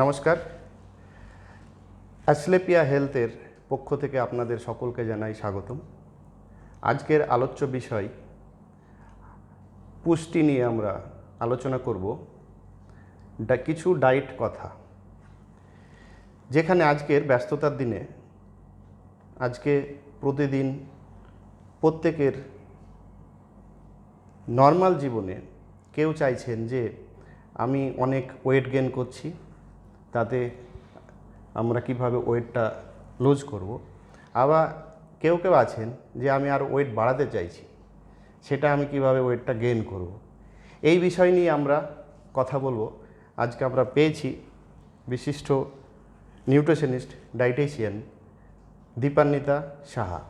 নমস্কার। অ্যাসলেপিয়া হেলথের পক্ষ থেকে আপনাদের সকলকে জানাই স্বাগতম। আজকের আলোচ্য বিষয়, পুষ্টি নিয়ে আমরা আলোচনা করব কিছু ডায়েট কথা। যেখানে আজকের ব্যস্ততার দিনে, আজকে প্রতিদিন প্রত্যেকের নর্মাল জীবনে কেউ চাইছেন যে আমি অনেক ওয়েট গেন করছি তাতে আমরা কীভাবে ওয়েটটা লুজ করব। আবার কেউ কেউ আছেন যে আমি আর ওয়েট বাড়াতে চাইছি সেটা আমি কীভাবে ওয়েটটা গেইন করব। এই বিষয় নিয়ে আমরা কথা বলব। আজকে আমরা পেয়েছি বিশিষ্ট নিউট্রিশনিস্ট ডাইটেশিয়ান দীপান্বিতা সাহা।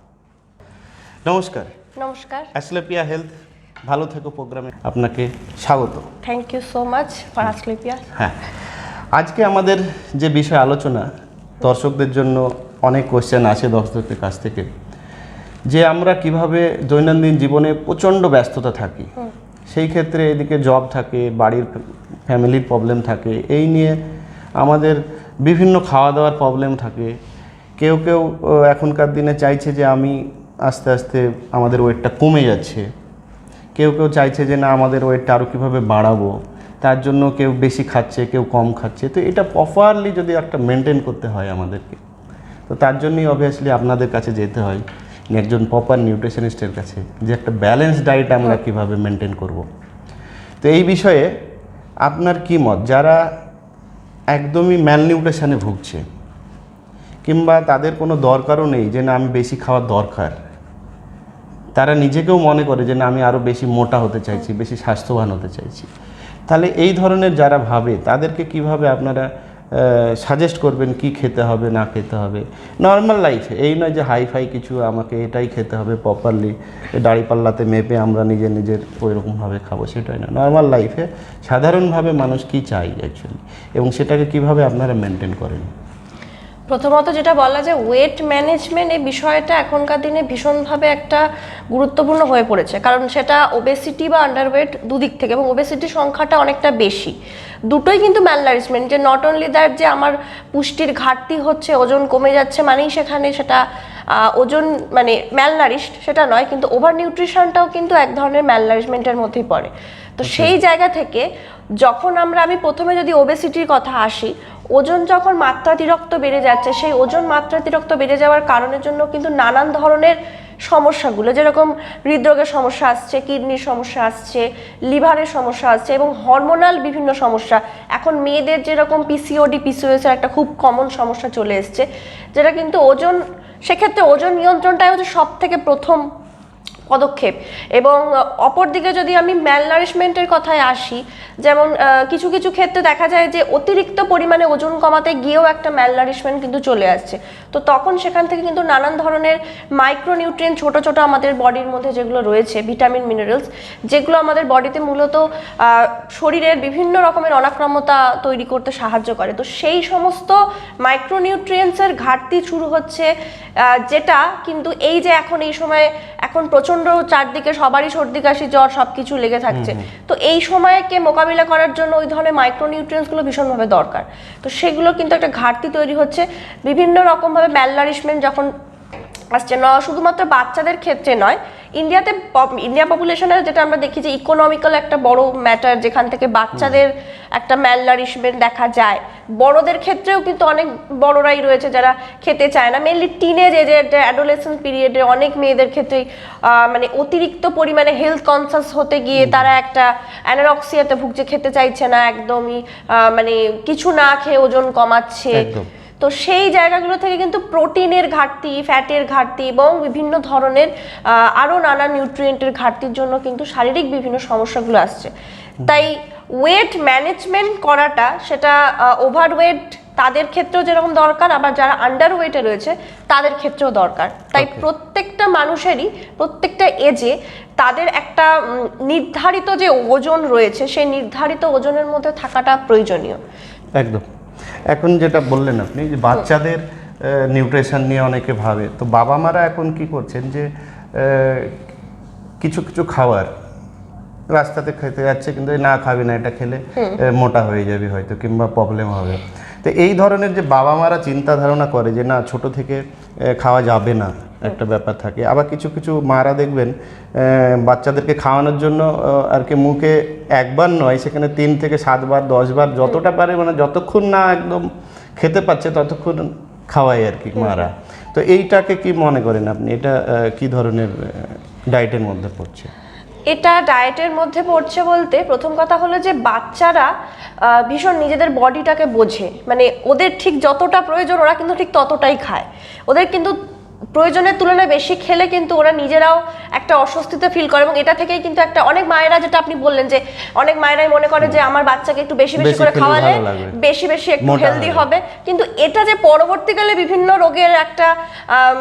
নমস্কার। নমস্কার। অ্যাসলেপিয়া হেলথ ভালো থেকো প্রোগ্রামে। আপনাকে স্বাগত। Thank you so much for আসলেপিয়া হ্যাঁ। আজকে আমাদের যে বিষয় আলোচনা দর্শকদের জন্য অনেক কোয়েশ্চেন আছে দর্শকদের কাছ থেকে যে আমরা কীভাবে দৈনন্দিন জীবনে প্রচণ্ড ব্যস্ততা থাকি। সেই ক্ষেত্রে এদিকে জব থাকে বাড়ির ফ্যামিলির প্রবলেম থাকে এই নিয়ে আমাদের বিভিন্ন খাওয়া দাওয়ার প্রবলেম থাকে। কেউ কেউ এখনকার দিনে চাইছে যে আমি আস্তে আস্তে আমাদের ওয়েটটা কমে যাচ্ছে। কেউ কেউ চাইছে যে না আমাদের ওয়েটটা আরও কীভাবে বাড়াবো। তার জন্য কেউ বেশি খাচ্ছে কেউ কম খাচ্ছে। তো এটা প্রপারলি যদি একটা মেনটেন করতে হয় আমাদেরকে তো তার জন্যই অবভিয়াসলি আপনাদের কাছে যেতে হয় একজন প্রপার নিউট্রিশনিস্টের কাছে যে একটা ব্যালেন্স ডায়েট আমরা কীভাবে মেনটেন করব। তো এই বিষয়ে আপনার কি মত? যারা একদমই ম্যালনিউট্রিশনে ভুগছে কিংবা তাদের কোনো দরকারও নেই যে না আমি বেশি খাওয়ার দরকার তারা নিজেকেও মনে করে যে না আমি আরও বেশি মোটা হতে চাইছি বেশি স্বাস্থ্যবান হতে চাইছি। তাহলে এই ধরনের যারা ভাবে, তাদেরকে কীভাবে আপনারা সাজেস্ট করবেন কি খেতে হবে, না খেতে হবে? নর্মাল লাইফে এই নয় যে হাই ফাই কিছু আমাকে এটাই খেতে হবে প্রপারলি দাড়িপাল্লাতে মেপে আমরা নিজের নিজের ওইরকমভাবে খাব, সেটাই না। নর্মাল লাইফে সাধারণভাবে মানুষ কি চাই অ্যাকচুয়ালি এবং সেটাকে কীভাবে আপনারা মেনটেন করেন? প্রথমত যেটা বলা যে ওয়েট ম্যানেজমেন্ট এই বিষয়টা এখনকার দিনে ভীষণভাবে একটা গুরুত্বপূর্ণ হয়ে পড়েছে। কারণ সেটা ওবেসিটি বা আন্ডারওয়েট দুদিক থেকে এবং ওবেসিটির সংখ্যাটা অনেকটা বেশি। দুটোই কিন্তু ম্যালনারিশমেন্ট যে নট অনলি দ্যাট যে আমার পুষ্টির ঘাটতি হচ্ছে ওজন কমে যাচ্ছে মানেই সেখানে সেটা ওজন মানে ম্যালনারিশড সেটা নয় কিন্তু ওভার নিউট্রিশনটাও কিন্তু এক ধরনের ম্যালনারিশমেন্টের মধ্যেই পড়ে। তো সেই জায়গা থেকে যখন আমরা আমি প্রথমে যদি ওবেসিটির কথা আসি ওজন যখন মাত্রাতিরিক্ত বেড়ে যাচ্ছে, সেই ওজন মাত্রাতিরিক্ত বেড়ে যাওয়ার কারণের জন্য কিন্তু নানান ধরনের সমস্যাগুলো, যেরকম হৃদরোগের সমস্যা আসছে, কিডনির সমস্যা আসছে, লিভারের সমস্যা আসছে এবং হরমোনাল বিভিন্ন সমস্যা। এখন মেয়েদের যেরকম পিসিওডি পিসিওএস একটা খুব কমন সমস্যা চলে এসছে, যেটা কিন্তু ওজন, সেক্ষেত্রে ওজন নিয়ন্ত্রণটাই হচ্ছে সব থেকে প্রথম পদক্ষেপ। এবং অপরদিকে যদি আমি ম্যালনারিশমেন্টের কথায় আসি, যেমন কিছু কিছু ক্ষেত্রে দেখা যায় যে অতিরিক্ত পরিমাণে ওজন কমাতে গিয়েও একটা ম্যালনারিশমেন্ট কিন্তু চলে আসছে। তো তখন সেখান থেকে কিন্তু নানান ধরনের মাইক্রোনিউট্রিয়েন্ট ছোট ছোট আমাদের বডির মধ্যে যেগুলো রয়েছে ভিটামিন মিনারেলস যেগুলো আমাদের বডিতে মূলত শরীরের বিভিন্ন রকমের অনাক্রমতা তৈরি করতে সাহায্য করে। তো সেই সমস্ত মাইক্রোনিউট্রিয়েন্টসের ঘাটতি শুরু হচ্ছে যেটা কিন্তু এই যে এখন, এই সময় এখন প্রচণ্ড চারদিকে সবারই সর্দি কাশি জ্বর সবকিছু লেগে থাকছে। তো এই সময়কে মোকাবিলা করার জন্য ওই ধরনের মাইক্রোনিউট্রিয়েন্টসগুলো ভীষণভাবে দরকার। তো সেগুলো কিন্তু একটা ঘাটতি তৈরি হচ্ছে। বিভিন্ন রকমভাবে ম্যালনারিশমেন্ট যখন আসছে। না শুধুমাত্র বাচ্চাদের ক্ষেত্রে নয় ইন্ডিয়াতে ইন্ডিয়া পপুলেশনের যেটা আমরা দেখি যে ইকোনমিক্যাল একটা বড় ম্যাটার যেখান থেকে বাচ্চাদের একটা ম্যালনারিশমেন্ট দেখা যায়। বড়দের ক্ষেত্রেও কিন্তু অনেক বড়রাই রয়েছে যারা খেতে চায় না। মেনলি টিনেজ এজের অ্যাডোলেসেন্স পিরিয়ডে অনেক মেয়েদের ক্ষেত্রেই মানে অতিরিক্ত পরিমাণে হেলথ কনসাস হতে গিয়ে তারা একটা অ্যানারক্সিয়াতে ভুগছে খেতে চাইছে না একদমই মানে কিছু না খেয়ে ওজন কমাচ্ছে। তো সেই জায়গাগুলো থেকে কিন্তু প্রোটিনের ঘাটতি ফ্যাটের ঘাটতি এবং বিভিন্ন ধরনের আরও নানা নিউট্রিয়েন্টের ঘাটতির জন্য কিন্তু শারীরিক বিভিন্ন সমস্যাগুলো আসছে। তাই ওয়েট ম্যানেজমেন্ট করাটা সেটা ওভারওয়েট তাদের ক্ষেত্রেও যেরকম দরকার আবার যারা আন্ডার ওয়েটে রয়েছে তাদের ক্ষেত্রেও দরকার। তাই প্রত্যেকটা মানুষেরই প্রত্যেকটা এজে তাদের একটা নির্ধারিত যে ওজন রয়েছে সেই নির্ধারিত ওজনের মধ্যে থাকাটা প্রয়োজনীয়। একদম। এখন যেটা বললেন আপনি যে বাচ্চাদের নিউট্রিশন নিয়ে অনেকে ভাবে। তো বাবা মারা এখন কি করছেন যে কিছু কিছু খাবার রাস্তাতে খেতে যাচ্ছে কিন্তু না খাবি না এটা খেলে মোটা হয়ে যাবে হয়তো কিংবা প্রবলেম হবে। তো এই ধরনের যে বাবা মারা চিন্তা ধারণা করে যে না ছোট থেকে খাওয়া যাবে না। একটা ব্যাপার থাকে। আবার কিছু কিছু মারা দেখবেন বাচ্চাদেরকে খাওয়ানোর জন্য আর কি মুখে একবার নয় সেখানে তিন থেকে সাতবার দশবার যতটা পারে মানে যতক্ষণ না একদম খেতে পাচ্ছে ততক্ষণ খাওয়াই আর কি মারা। তো এইটাকে কি মনে করেন আপনি? এটা কি ধরনের ডায়েটের মধ্যে পড়ছে? এটা ডায়েটের মধ্যে পড়ছে বলতে প্রথম কথা হলো যে বাচ্চারা ভীষণ নিজেদের বডিটাকে বোঝে। মানে ওদের ঠিক যতটা প্রয়োজন ওরা কিন্তু ঠিক ততটাই খায়। ওদের কিন্তু প্রয়োজনের তুলনায় বেশি খেলে কিন্তু ওরা নিজেরাও একটা অস্বস্তিতে ফিল করে এবং এটা থেকেই কিন্তু একটা অনেক মায়েরা যেটা আপনি বললেন যে অনেক মায়েরাই মনে করে যে আমার বাচ্চাকে একটু বেশি বেশি করে খাওয়ালে বেশি বেশি একটু হেলদি হবে। কিন্তু এটা যে পরবর্তীকালে বিভিন্ন রোগের একটা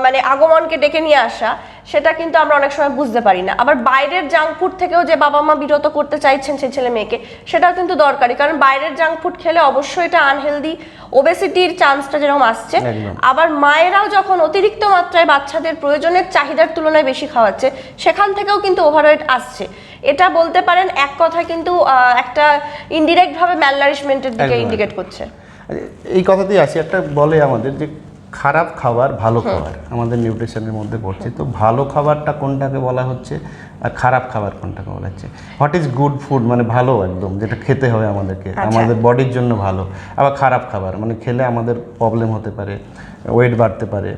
মানে আগমনকে ডেকে নিয়ে আসা সেটা কিন্তু আমরা অনেক সময় বুঝতে পারি না। আবার বাইরের জাঙ্ক ফুড থেকেও যে বাবা মা বিরত করতে চাইছেন সেই ছেলে মেয়েকে সেটাও কিন্তু দরকারি। কারণ বাইরের জাঙ্ক ফুড খেলে অবশ্যই এটা আনহেলদি ওবেসিটির চান্সটা যেরকম আসছে। আবার মায়েরাও যখন অতিরিক্ত মাত্রায় বাচ্চাদের প্রয়োজনের চাহিদার তুলনায় বেশি খাওয়াচ্ছে সেখান থেকেও কিন্তু ওভারওয়েট আসছে। এটা বলতে পারেন এক কথায় কিন্তু একটা ইনডিরেক্ট ভাবে ম্যালনারিশমেন্টের দিকে ইন্ডিকেট করছে। এই কথাতেই আসি একটা বলে আমাদের যে খারাপ খাবার ভালো খাবার আমাদের নিউট্রিশনের মধ্যে পড়ছে। তো ভালো খাবারটা কোনটাকে বলা হচ্ছে? আর খারাপ খাবার কোনটাকে বলা হচ্ছে? হোয়াট ইজ গুড ফুড মানে ভালো একদম যেটা খেতে হবে আমাদেরকে আমাদের বডির জন্য ভালো। আবার খারাপ খাবার মানে খেলে আমাদের প্রবলেম হতে পারে ওয়েট বাড়তে পারে।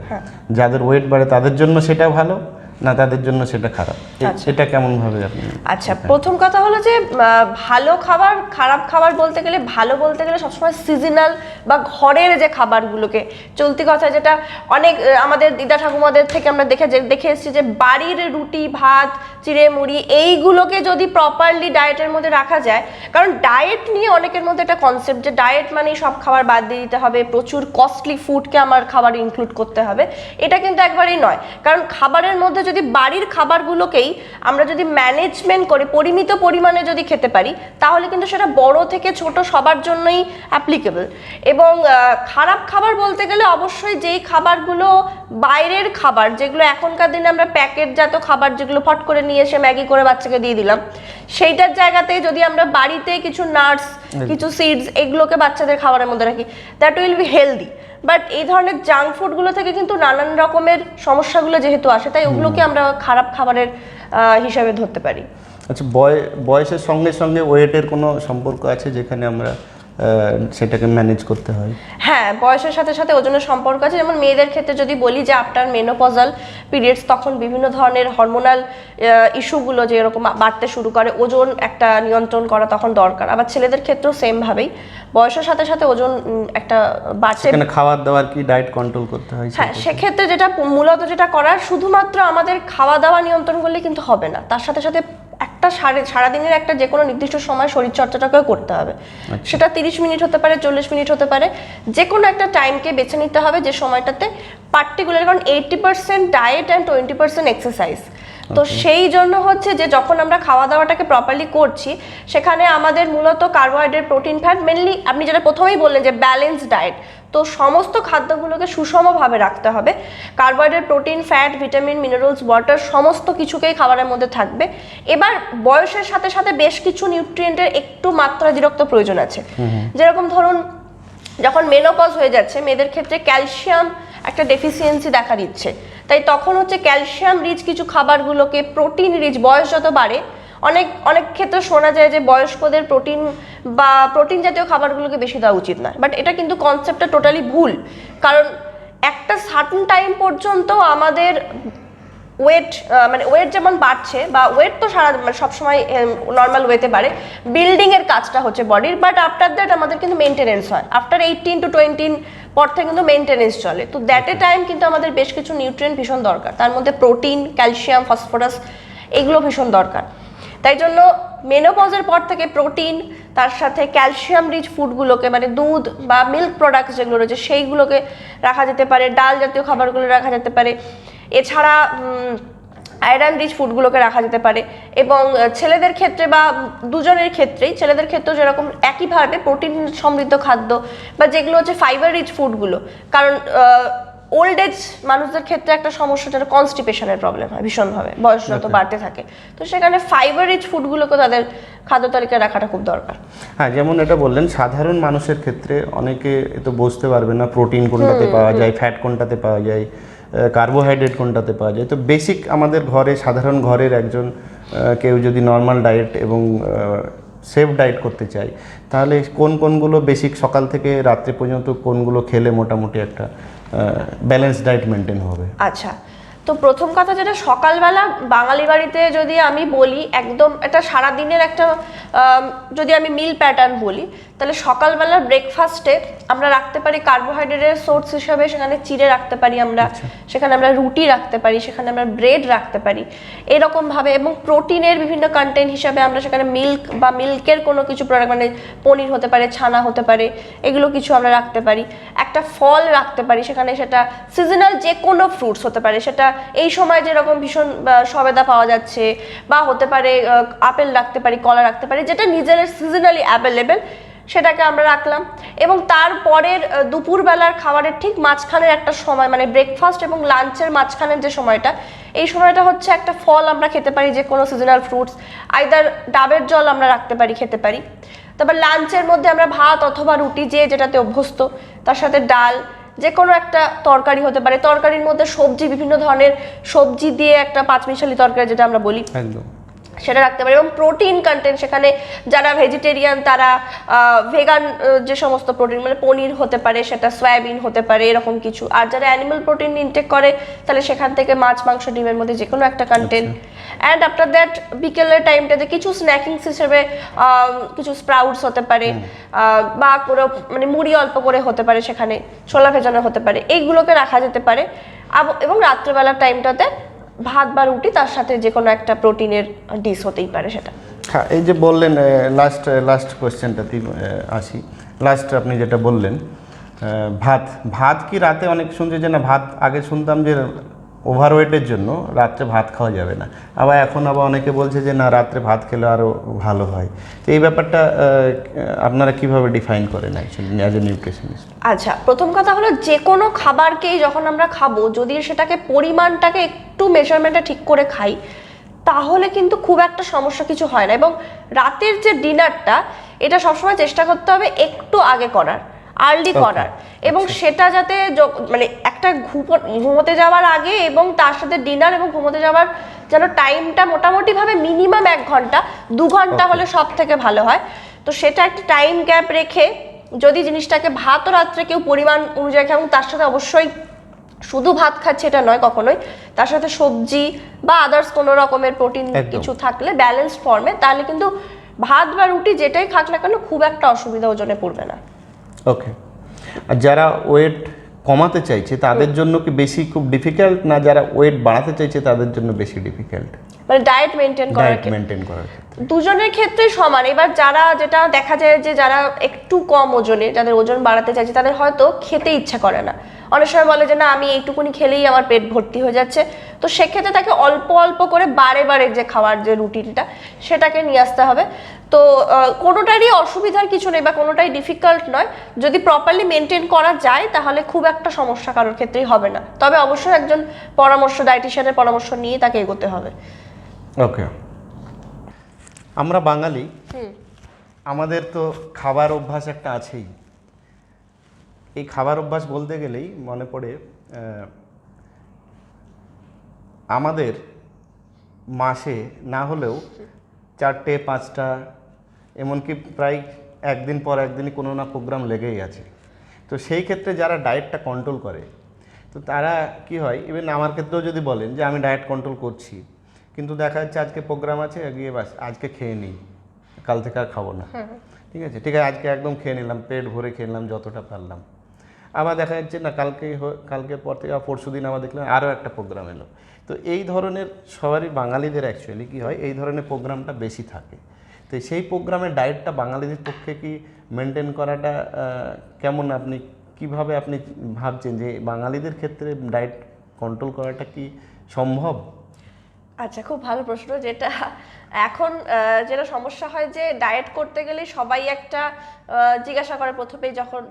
যাদের ওয়েট বাড়ে তাদের জন্য সেটা ভালো না তাদের জন্য সেটা খারাপ। এ- এটা কেমন ভাবে আপনি আচ্ছা প্রথম কথা হলো যে ভালো খাবার খারাপ খাবার বলতে গেলে ভালো বলতে গেলে সবসময় সিজনাল বা ঘরের যে খাবারগুলোকে চলতি কথা যেটা অনেক আমাদের দিদা ঠাকুমাদের থেকে আমরা দেখে দেখে এসেছি যে বাড়ির রুটি ভাত চিড়ে মুড়ি এইগুলোকে যদি প্রপারলি ডায়েটের মধ্যে রাখা যায় কারণ ডায়েট নিয়ে অনেকের মধ্যে একটা কনসেপ্ট যে ডায়েট মানে সব খাবার বাদ দিয়ে দিতে হবে প্রচুর কস্টলি ফুডকে আমার খাবার ইনক্লুড করতে হবে এটা কিন্তু একবারেই নয়। কারণ খাবারের মধ্যে যদি বাড়ির খাবারগুলোকেই আমরা যদি ম্যানেজমেন্ট করে পরিমিত পরিমাণে যদি খেতে পারি তাহলে কিন্তু সেটা বড় থেকে ছোট সবার জন্যই অ্যাপ্লিকেবল এবং খারাপ খাবার বলতে গেলে অবশ্যই যেই খাবারগুলো বাইরের খাবার যেগুলো এখনকার দিনে আমরা প্যাকেটজাত খাবার যেগুলো ফট করে নিয়ে এসে ম্যাগি করে বাচ্চাকে দিয়ে দিলাম সেইটার জায়গাতে যদি আমরা বাড়িতে কিছু নাটস কিছু সিডস এগুলোকে বাচ্চাদের খাবারের মধ্যে রাখি that will be healthy but এই ধরনের জাঙ্ক ফুডগুলো থেকে কিন্তু নানান রকমের সমস্যাগুলো যেহেতু আসে তাই ওগুলোকে আমরা খারাপ খাবারের হিসাবে ধরতে পারি। আচ্ছা বয় বয়সের সঙ্গে সঙ্গে ওয়েটের কোনো সম্পর্ক আছে যেখানে আমরা সেটাকে ম্যানেজ করতে হয়। হ্যাঁ বয়সের সাথে সাথে ওজনের সম্পর্ক আছে। যেমন মেয়েদের ক্ষেত্রে যদি বলি যে আফটার মেনোপজাল পিরিয়ডস তখন বিভিন্ন ধরনের হরমোনাল ইস্যুগুলো যে এরকম বাড়তে শুরু করে ওজন একটা নিয়ন্ত্রণ করা তখন দরকার। আবার ছেলেদের ক্ষেত্রেও সেম ভাবেই। বয়সের সাথে সাথে ওজন একটা বাড়ছে। সেখানে খাবার দাবার কি ডায়েট কন্ট্রোল করতে হয় হ্যাঁ সেক্ষেত্রে? যেটা মূলত যেটা করার শুধুমাত্র আমাদের খাওয়া দাওয়া নিয়ন্ত্রণ করলে কিন্তু হবে না। তার সাথে সাথে একটা সারা সারাদিনের একটা যে কোনো নির্দিষ্ট সময় শরীরচর্চাটাকেও করতে হবে। সেটা তিরিশ মিনিট হতে পারে চল্লিশ মিনিট হতে পারে। যে কোনো একটা টাইমকে বেছে নিতে হবে যে সময়টাতে পার্টিকুলার কারণ eighty percent diet and twenty percent exercise তো সেই জন্য হচ্ছে যে যখন আমরা খাওয়া দাওয়াটাকে প্রপারলি করছি সেখানে আমাদের মূলত কার্বোহাইড্রেট প্রোটিন ফ্যাট মেনলি আপনি যেটা প্রথমেই বললেন যে ব্যালেন্স ডায়েট তো সমস্ত খাদ্যগুলোকে সুষমভাবে রাখতে হবে। Carbohydrate protein fat vitamin minerals water সমস্ত কিছুকেই খাবারের মধ্যে থাকবে। এবার বয়সের সাথে সাথে বেশ কিছু নিউট্রিয়েন্টের একটু মাত্রা মাত্রাতিরিক্ত প্রয়োজন আছে। যেরকম ধরুন যখন মেনোপজ হয়ে যাচ্ছে মেয়েদের ক্ষেত্রে ক্যালসিয়াম একটা ডেফিসিয়েন্সি দেখা দিচ্ছে। তাই তখন হচ্ছে ক্যালসিয়াম রিচ কিছু খাবারগুলোকে প্রোটিন রিচ বয়স যত বাড়ে অনেক অনেক ক্ষেত্রে শোনা যায় যে বয়স্কদের প্রোটিন বা প্রোটিন জাতীয় খাবারগুলোকে বেশি দেওয়া উচিত নয়। বাট এটা কিন্তু কনসেপ্টটা টোটালি ভুল। কারণ একটা সার্টেন টাইম পর্যন্ত আমাদের ওয়েট মানে ওয়েট যেমন বাড়ছে বা ওয়েট তো সারা মানে সবসময় নর্মাল ওয়েতে বাড়ে বিল্ডিংয়ের কাজটা হচ্ছে বডির বাট আফটার দ্যাট আমাদের কিন্তু মেনটেনেন্স হয়। আফটার এইটিন টু টোয়েন্টিন পর থেকে কিন্তু মেনটেনেন্স চলে। তো দ্যাট এ টাইম কিন্তু আমাদের বেশ কিছু নিউট্রিয়েন্ট ভীষণ দরকার। তার মধ্যে প্রোটিন ক্যালসিয়াম ফসফরাস এগুলো ভীষণ দরকার। তাই জন্য মেনোপজের পর থেকে প্রোটিন তার সাথে ক্যালসিয়াম রিচ ফুডগুলোকে মানে দুধ বা মিল্ক প্রোডাক্টস যেগুলো রয়েছে, সেইগুলোকে রাখা যেতে পারে, ডাল জাতীয় খাবারগুলো রাখা যেতে পারে। এছাড়া আয়রন রিচ ফুডগুলোকে রাখা যেতে পারে। এবং ছেলেদের ক্ষেত্রে বা দুজনের ক্ষেত্রেই, ছেলেদের ক্ষেত্রেও যেরকম একইভাবে প্রোটিন সমৃদ্ধ খাদ্য বা যেগুলো হচ্ছে ফাইবার রিচ ফুডগুলো কারণ ওল্ড এজ মানুষদের ক্ষেত্রে একটা সমস্যা যেটা কনস্টিপেশনের প্রবলেম হয় ভীষণভাবে। বয়স যত বাড়তে থাকে। তো সেখানে ফাইবার রিচ ফুডগুলোকে তাদের খাদ্য তালিকায় রাখাটা খুব দরকার। হ্যাঁ যেমন এটা বললেন সাধারণ মানুষের ক্ষেত্রে অনেকে তো বুঝতে পারবে না প্রোটিন কোনটাতে পাওয়া যায় ফ্যাট কোনটাতে পাওয়া যায় কার্বোহাইড্রেট কোনটাতে পাওয়া যায়। তো বেসিক আমাদের ঘরে সাধারণ ঘরের একজন কেউ যদি নর্মাল ডায়েট এবং সেফ ডায়েট করতে চাই। তাহলে কোন কোনগুলো বেসিক সকাল থেকে রাত্রে পর্যন্ত কোনগুলো খেলে মোটামুটি একটা ব্যালেন্স ডায়েট মেনটেন হবে? আচ্ছা। তো প্রথম কথা যেটা সকালবেলা বাঙালি বাড়িতে যদি আমি বলি একদম একটা সারাদিনের একটা যদি আমি মিল প্যাটার্ন বলি তাহলে সকালবেলার ব্রেকফাস্টে আমরা রাখতে পারি কার্বোহাইড্রেটের সোর্স হিসাবে সেখানে চিড়ে রাখতে পারি আমরা সেখানে আমরা রুটি রাখতে পারি সেখানে আমরা ব্রেড রাখতে পারি। এরকম ভাবে এবং প্রোটিনের বিভিন্ন কন্টেন্ট হিসাবে আমরা সেখানে মিল্ক বা মিল্কের কোনো কিছু প্রোডাক্ট মানে পনির হতে পারে ছানা হতে পারে এগুলো কিছু আমরা রাখতে পারি। একটা ফল রাখতে পারি সেখানে সেটা সিজনাল যে কোনো ফ্রুটস হতে পারে সেটা এই সময় যেরকম ভীষণ সবেদা পাওয়া যাচ্ছে, বা হতে পারে আপেল রাখতে পারি, কলা রাখতে পারি, যেটা নিজের সিজনালি অ্যাভেলেবেল সেটাকে আমরা রাখলাম। এবং তারপরের দুপুরবেলার খাবারের ঠিক মাঝখানের একটা সময় মানে ব্রেকফাস্ট এবং লাঞ্চের মাঝখানের যে সময়টা, এই সময়টা হচ্ছে একটা ফল আমরা খেতে পারি যে কোনো সিজনাল ফ্রুটস আইদার ডাবের জল আমরা রাখতে পারি, খেতে পারি। তারপর লাঞ্চের মধ্যে আমরা ভাত অথবা রুটি যে যেটাতে অভ্যস্ত, তার সাথে ডাল যে কোনো একটা তরকারি হতে পারে। তরকারির মধ্যে সবজি বিভিন্ন ধরনের সবজি দিয়ে একটা পাঁচমিশালি তরকারি যেটা আমরা বলি একদম। সেটা রাখতে পারি এবং প্রোটিন কন্টেন্ট সেখানে যারা ভেজিটেরিয়ান তারা ভেগান যে সমস্ত প্রোটিন মানে পনির হতে পারে সেটা সয়াবিন হতে পারে এরকম কিছু। আর যারা অ্যানিমাল প্রোটিন ইনটেক করে তাহলে সেখান থেকে মাছ মাংস ডিমের মধ্যে যে কোনো একটা কন্টেন্ট অ্যান্ড আফটার দ্যাট বিকেলের টাইমটাতে কিছু স্ন্যাকিংস হিসেবে কিছু স্প্রাউটস হতে পারে বা কোনো মানে মুড়ি অল্প করে হতে পারে সেখানে ছোলা ভেজানো হতে পারে এইগুলোকে রাখা যেতে পারে। এবং রাত্রেবেলার টাইমটাতে ভাত বা রুটি তার সাথে যে কোনো একটা প্রোটিনের ডিশ হতেই পারে সেটা। হ্যাঁ এই যে বললেন লাস্ট লাস্ট কোয়েশ্চেনটাতেই আসি। লাস্ট আপনি যেটা বললেন ভাত ভাত কি রাতে অনেক শুনছি যে না ভাত আগে শুনতাম যে ওভারওয়েটের জন্য রাত্রে ভাত খাওয়া যাবে না। আবার এখন আবার অনেকে বলছে যে না রাত্রে ভাত খেলে আরও ভালো হয়। তো এই ব্যাপারটা আপনারা কীভাবে ডিফাইন করেন অ্যাকচুয়ালি অ্যাজ এ নিউট্রিশনিস্ট আচ্ছা প্রথম কথা হলো যে কোনো খাবারকেই যখন আমরা খাব যদি সেটাকে পরিমাণটাকে একটু মেজারমেন্টটা ঠিক করে খাই তাহলে কিন্তু খুব একটা সমস্যা কিছু হয় না। এবং রাতের যে ডিনারটা এটা সবসময় চেষ্টা করতে হবে একটু আগে করার আর্লি করার। এবং সেটা যাতে মানে একটা ঘুমো- ঘুমোতে যাওয়ার আগে এবং তার সাথে ডিনার এবং ঘুমোতে যাওয়ার যেন টাইমটা মোটামুটিভাবে মিনিমাম এক ঘণ্টা দু ঘণ্টা হলে সব থেকে ভালো হয়। তো সেটা একটা টাইম গ্যাপ রেখে যদি জিনিসটাকে ভাতও রাত্রে কেউ পরিমাণ অনুযায়ী এবং তার সাথে অবশ্যই শুধু ভাত খাচ্ছে এটা নয় কখনোই তার সাথে সবজি বা আদার্স কোনো রকমের প্রোটিন কিছু থাকলে ব্যালেন্সড ফর্মে তাহলে কিন্তু ভাত বা রুটি যেটাই খাক না কেন খুব একটা অসুবিধা ওজনে পড়বে না। ওকে। আর যারা ওয়েট কমাতে চাইছে, তাদের জন্য কি বেশি খুব ডিফিকাল্ট না যারা ওয়েট বাড়াতে চাইছে, তাদের জন্য বেশি ডিফিকাল্ট মানে ডায়েট মেনটেন করার মেনটেন করার দুজনের ক্ষেত্রে সমান। এবার যারা যেটা দেখা যায় যে যারা একটু কম ওজনে যাদের ওজন বাড়াতে চাইছে তাদের হয়তো খেতে ইচ্ছা করে না। অনেক সময় বলে যে না আমি এইটুকুনি খেলেই আমার পেট ভর্তি হয়ে যাচ্ছে। তো সেক্ষেত্রে তাকে অল্প অল্প করে বারে বারে যে খাওয়ার যে রুটিনটা সেটাকে নিয়ে আসতে হবে। তো কোনোটারই অসুবিধার কিছু নেই বা কোনোটাই ডিফিকাল্ট নয়। যদি প্রপারলি মেনটেন করা যায় তাহলে খুব একটা সমস্যা কারোর ক্ষেত্রেই হবে না। তবে অবশ্যই একজন পরামর্শ ডায়েটিশিয়ানের পরামর্শ নিয়ে তাকে এগোতে হবে। ওকে। আমরা বাঙালি আমাদের তো খাবার অভ্যাস একটা আছেই। এই খাবার অভ্যাস বলতে গেলেই মনে পড়ে আমাদের মাসে না হলেও চারটে পাঁচটা এমনকি প্রায় একদিন পর একদিনই কোনো না প্রোগ্রাম লেগেই আছে। তো সেই ক্ষেত্রে যারা ডায়েটটা কন্ট্রোল করে তো তারা কি হয় ইভেন আমার ক্ষেত্রেও যদি বলেন যে আমি ডায়েট কন্ট্রোল করছি কিন্তু দেখা যাচ্ছে আজকে প্রোগ্রাম আছে গিয়ে বাস আজকে খেয়ে নিই। কাল থেকে আর খাব না। ঠিক আছে? ঠিক আছে আজকে একদম খেয়ে নিলাম পেট ভরে খেয়ে নিলাম যতটা পারলাম। আবার দেখা যাচ্ছে না কালকে হ- কালকে পর থেকে পরশু দিন আবার দেখলাম আরও একটা প্রোগ্রাম এলো। তো এই ধরনের সবারই বাঙালিদের অ্যাকচুয়ালি কি হয় এই ধরনের প্রোগ্রামটা বেশি থাকে। তো সেই প্রোগ্রামের ডায়েটটা বাঙালিদের পক্ষে কি মেনটেন করাটা কেমন আপনি কীভাবে আপনি ভাবছেন যে বাঙালিদের ক্ষেত্রে ডায়েট কন্ট্রোল করাটা কি সম্ভব? আচ্ছা খুব ভালো প্রশ্ন যেটা এখন যেটা সমস্যা হয় যে ডায়েট করতে গেলে সবাই একটা জিজ্ঞাসা করে প্রথমেই যখন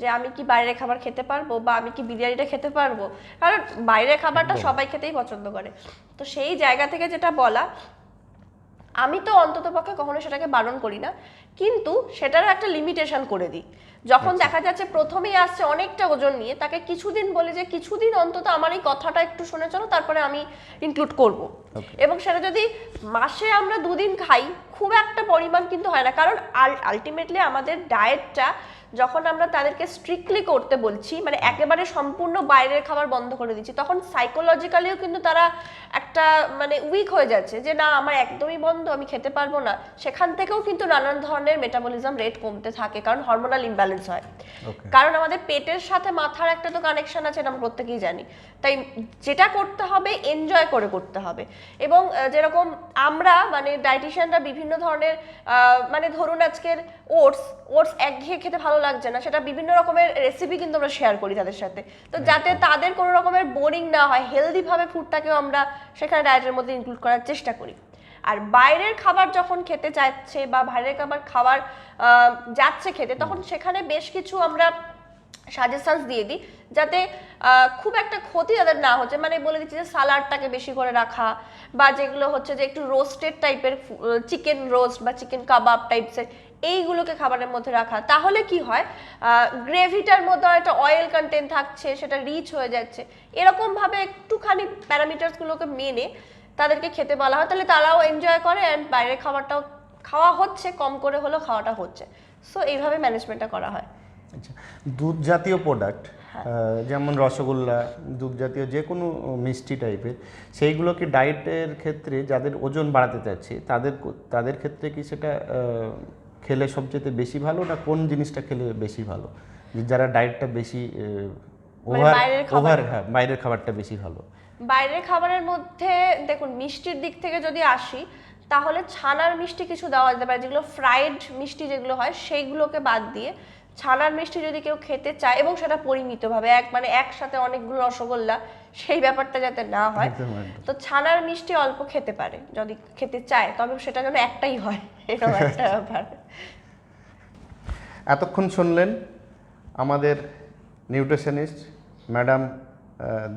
যে আমি কি বাইরের খাবার খেতে পারব বা আমি কি বিরিয়ানিটা খেতে পারব? কারণ বাইরের খাবারটা সবাই খেতেই পছন্দ করে। তো সেই জায়গা থেকে যেটা বলা আমি তো অন্তত পক্ষে কখনো সেটাকে বারণ করি না। কিন্তু সেটারও একটা লিমিটেশন করে দিই। যখন দেখা যাচ্ছে প্রথমেই আসছে অনেকটা ওজন নিয়ে তাকে কিছুদিন বলে যে কিছুদিন অন্তত আমার এই কথাটা একটু শুনে চলো তারপরে আমি ইনক্লুড করব। এবং সেটা যদি মাসে আমরা দুদিন খাই খুব একটা পরিমাণ কিন্তু হয় না। কারণ আলটিমেটলি আমাদের ডায়েটটা যখন আমরা তাদেরকে স্ট্রিক্টলি করতে বলছি মানে একেবারে সম্পূর্ণ বাইরের খাবার বন্ধ করে দিচ্ছি তখন সাইকোলজিক্যালিও কিন্তু তারা একটা মানে উইক হয়ে যাচ্ছে যে না আমার একদমই বন্ধ আমি খেতে পারব না। সেখান থেকেও কিন্তু নানান ধরনের মেটাবলিজম রেট কমতে থাকে কারণ হরমোনাল ইমব্যালেন্স হয়। কারণ আমাদের পেটের সাথে মাথার একটা তো কানেকশন আছে এটা আমরা প্রত্যেকেই জানি। তাই যেটা করতে হবে এনজয় করে করতে হবে। এবং যেরকম আমরা মানে ডায়েটিশিয়ানরা বিভিন্ন ধরনের মানে ধরুন আজকের ওটস ওটস একঘেয়ে খেতে ভালো লাগছে না সেটা বিভিন্ন রকমের রেসিপি কিন্তু আমরা শেয়ার করি তাদের সাথে। তো যাতে তাদের কোনো রকমের বোরিং না হয় হেলদিভাবে ফুডটাকেও আমরা সেখানে ডায়েটের মধ্যে ইনক্লুড করার চেষ্টা করি। আর বাইরের খাবার যখন খেতে যাচ্ছে বা বাইরের খাবার খাবার যাচ্ছে খেতে তখন সেখানে বেশ কিছু আমরা সাজেশনস দিয়ে দিই যাতে খুব একটা ক্ষতি তাদের না হচ্ছে। মানে বলে দিচ্ছি যে সালাডটাকে বেশি করে রাখা বা যেগুলো হচ্ছে যে একটু রোস্টেড টাইপের চিকেন রোস্ট বা চিকেন কাবাব টাইপসের এইগুলোকে খাবারের মধ্যে রাখা। তাহলে কি হয় গ্রেভিটার মধ্যে একটা অয়েল কন্টেন্ট থাকছে সেটা রিচ হয়ে যাচ্ছে। এরকমভাবে একটুখানি প্যারামিটার্সগুলোকে মেনে তাদেরকে খেতে বলা হয় তাহলে তারাও এনজয় করে অ্যান্ড বাইরের খাবারটাও খাওয়া হচ্ছে কম করে হলেও খাওয়াটা হচ্ছে। সো এইভাবে ম্যানেজমেন্টটা করা হয়। আচ্ছা দুধ জাতীয় প্রোডাক্ট যেমন রসগোল্লা দুধ জাতীয় যে কোনো মিষ্টি টাইপের সেইগুলোকে ডায়েটের ক্ষেত্রে যাদের ওজন বাড়াতে চাচ্ছে তাদের তাদের ক্ষেত্রে কি সেটা খেলে সবচেয়ে বেশি ভালো না কোন জিনিসটা খেলে বেশি ভালো? যারা ডায়েটটা বেশি ওভার ওভার হ্যাঁ বাইরের খাবারটা বেশি ভালো। বাইরের খাবারের মধ্যে দেখুন মিষ্টির দিক থেকে যদি আসি তাহলে ছানার মিষ্টি কিছু দেওয়া যেতে পারে যেগুলো ফ্রাইড মিষ্টি যেগুলো হয় সেইগুলোকে বাদ দিয়ে ছানার মিষ্টি যদি কেউ খেতে চায় এবং সেটা পরিমিতভাবে এক মানে একসাথে অনেকগুলো রসগোল্লা সেই ব্যাপারটা যাতে না হয়। তো ছানার মিষ্টি অল্প খেতে পারে যদি খেতে চায় তবে সেটা যেন একটাই হয় এরকম একটা ব্যাপার এতক্ষণ শুনলেন আমাদের নিউট্রিশনিস্ট ম্যাডাম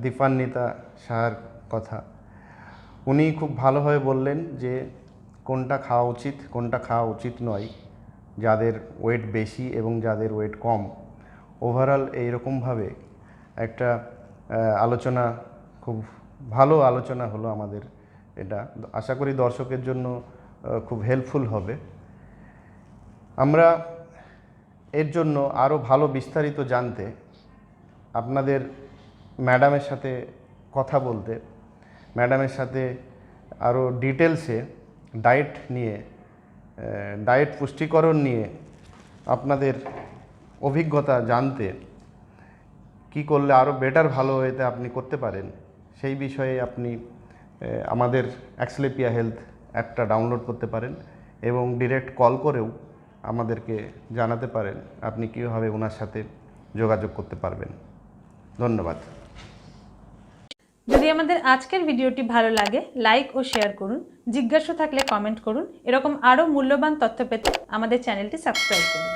দীপান্বিতা সাহার কথা। উনি খুব ভালোভাবে বললেন যে, কোনটা খাওয়া উচিত, কোনটা খাওয়া উচিত নয়, যাদের ওয়েট বেশি এবং যাদের ওয়েট কম। ওভারঅল এইরকমভাবে একটা আলোচনা, খুব ভালো আলোচনা হলো আমাদের এটা। আশা করি দর্শকের জন্য খুব হেল্পফুল হবে। আমরা এর জন্য আরও ভালো বিস্তারিত জানতে আপনাদের ম্যাডামের সাথে কথা বলতে, ম্যাডামের সাথে আরও ডিটেলসে ডায়েট নিয়ে ডায়েট পুষ্টিকরণ নিয়ে আপনাদের অভিজ্ঞতা জানতে কি করলে আরও বেটার ভালো হয়েতে আপনি করতে পারেন, সেই বিষয়ে আপনি আমাদের অ্যাক্সলেপিয়া হেলথ অ্যাপটা ডাউনলোড করতে পারেন এবং ডিরেক্ট কল করেও আমাদেরকে জানাতে পারেন আপনি কীভাবে ওনার সাথে যোগাযোগ করতে পারবেন। ধন্যবাদ। যদি আমাদের আজকের ভিডিওটি ভালো লাগে লাইক ও শেয়ার করুন। জিজ্ঞাসা থাকলে কমেন্ট করুন। এরকম আরও মূল্যবান তথ্য পেতে আমাদের চ্যানেলটি সাবস্ক্রাইব করুন।